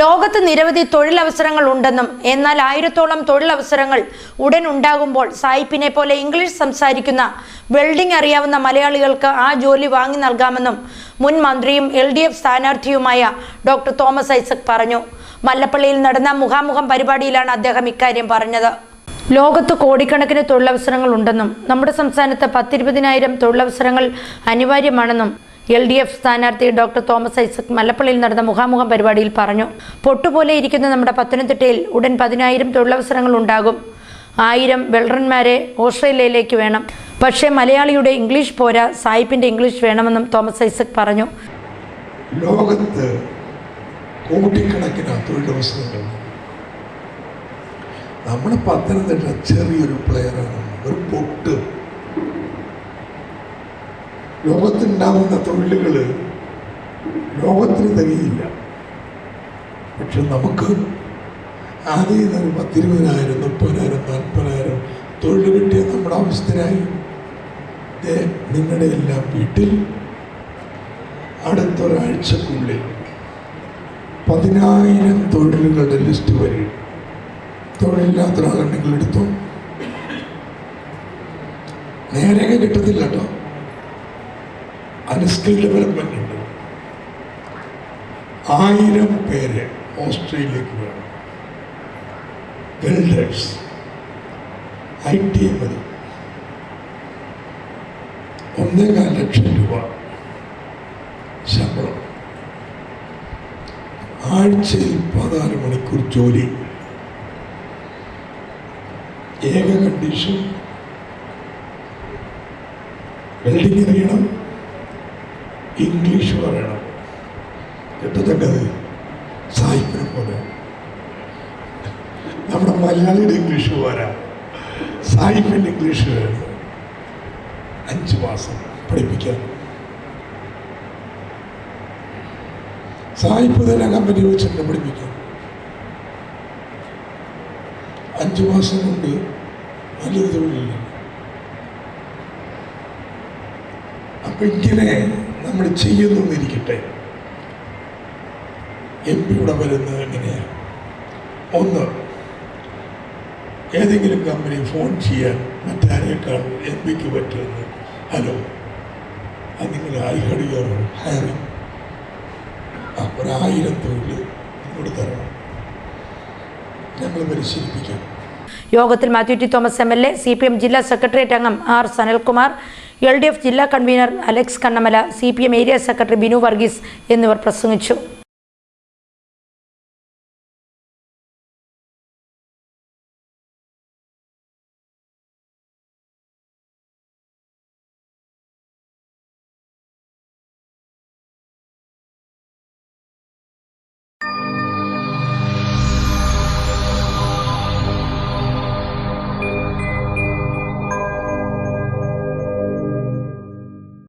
ലോകത്ത് നിരവധി തൊഴിലവസരങ്ങൾ ഉണ്ടെന്നും എന്നാൽ ആയിരത്തോളം തൊഴിലവസരങ്ങൾ ഉടൻ ഉണ്ടാകുമ്പോൾ സായിപ്പിനെ പോലെ ഇംഗ്ലീഷ് സംസാരിക്കുന്ന വെൽഡിംഗ് അറിയാവുന്ന മലയാളികൾക്ക് ആ ജോലി വാങ്ങി നൽകാമെന്നും മുൻ മന്ത്രിയും എൽ ഡി എഫ് സ്ഥാനാർത്ഥിയുമായ ഡോക്ടർ തോമസ് ഐസക് പറഞ്ഞു. മല്ലപ്പള്ളിയിൽ നടന്ന മുഖാമുഖം പരിപാടിയിലാണ് അദ്ദേഹം ഇക്കാര്യം പറഞ്ഞത്. ലോകത്ത് കോടിക്കണക്കിന് തൊഴിലവസരങ്ങൾ ഉണ്ടെന്നും നമ്മുടെ സംസ്ഥാനത്ത് പത്തിരുപതിനായിരം തൊഴിലവസരങ്ങൾ അനിവാര്യമാണെന്നും എൽ ഡി എഫ് സ്ഥാനാർത്ഥി ഡോക്ടർ തോമസ് ഐസക് മല്ലപ്പള്ളിയിൽ നടന്ന മുഖാമുഖം പരിപാടിയിൽ പറഞ്ഞു പൊട്ടുപോലെ ഇരിക്കുന്ന നമ്മുടെ പത്തനംതിട്ടയിൽ ഉടൻ പതിനായിരം തൊഴിലവസരങ്ങൾ ഉണ്ടാകും. ആയിരം വെള്ളറന്മാരെ ഓസ്ട്രേലിയയിലേക്ക് വേണം. പക്ഷേ മലയാളിയുടെ ഇംഗ്ലീഷ് പോരാ സായിപ്പിന്റെ ഇംഗ്ലീഷ് വേണമെന്നും തോമസ് ഐസക് പറഞ്ഞു. ലോകത്ത് കോടിക്കണക്കിന് തൊഴിലവസരങ്ങൾ. നമ്മുടെ പത്തനംതിട്ട ചെറിയൊരു പ്ലെയറാണ് ഒരു പൊട്ട്. ലോകത്തുണ്ടാവുന്ന തൊഴിലുകൾ ലോകത്തിന് തികയില്ല. പക്ഷെ നമുക്ക് ആദ്യം നിന്നൊരു പത്തിരുപതിനായിരം മുപ്പതിനായിരം നാൽപ്പതിനായിരം തൊഴിൽ കിട്ടിയ നമ്മുടെ അവസ്ഥരായി നിങ്ങളുടെ എല്ലാം വീട്ടിൽ അടുത്തൊരാഴ്ചക്കുള്ളിൽ പതിനായിരം തൊഴിലുകളുടെ ലിസ്റ്റ് വരും തൊഴിലില്ലാത്ത ഒരാളുണ്ടെങ്കിൽ എടുത്തോ? നേരെ കിട്ടത്തില്ല കേട്ടോ. അതിന് സ്കിൽ ഡെവലപ്മെന്റ് ഉണ്ട്. ആയിരം പേര് ഓസ്ട്രേലിയക്ക് വേണം. വെൽഡേഴ്സ് ഐ ടി മതി. ഒന്നേകാൽ ലക്ഷം രൂപ ശമ്പളം. ആഴ്ചയിൽ പതിനാല് മണിക്കൂർ ജോലി. ഏക കണ്ടീഷൻ വെൽഡിംഗ് അറിയണം. പറയണം. കിട്ടത്തക്കത് സായിപ്പിനെ പോലെ. നമ്മുടെ മലയാളിയുടെ ഇംഗ്ലീഷ് പോരാ. സായിപ്പിന്റെ ഇംഗ്ലീഷ് അഞ്ച് മാസം പഠിപ്പിക്കാം. സായിപ്പ് തന്നെ കമ്പനി വെച്ചിട്ട് പഠിപ്പിക്കാം. അഞ്ചു മാസം കൊണ്ട് നല്ലൊരു തൊഴിലില്ല അപ്പൊ ഇങ്ങനെ നമ്മൾ ചെയ്യുന്നിരിക്കട്ടെ എം പിയുടെ വരുന്നത് എങ്ങനെയാണ് ഒന്ന് ഏതെങ്കിലും കമ്പനി ഫോൺ ചെയ്യാൻ മറ്റാരേക്കാൾ എം പിക്ക് പറ്റുമെന്ന്. ഹലോ അത് നിങ്ങൾ യുവർ ഹയറിംഗ് ഒരായിരം തൊഴിൽ ഇങ്ങോട്ട് തരണം. ഞങ്ങൾ പരിശീലിപ്പിക്കാം. യോഗത്തിൽ Mathew T Thomas M L A C P M ജില്ലാ സെക്രട്ടേറിയറ്റ് അംഗം ആർ സനൽകുമാർ എൽ ജില്ലാ convener Alex Kannamala C area secretary Binu Varghese എന്നിവർ പ്രസംഗിച്ചു.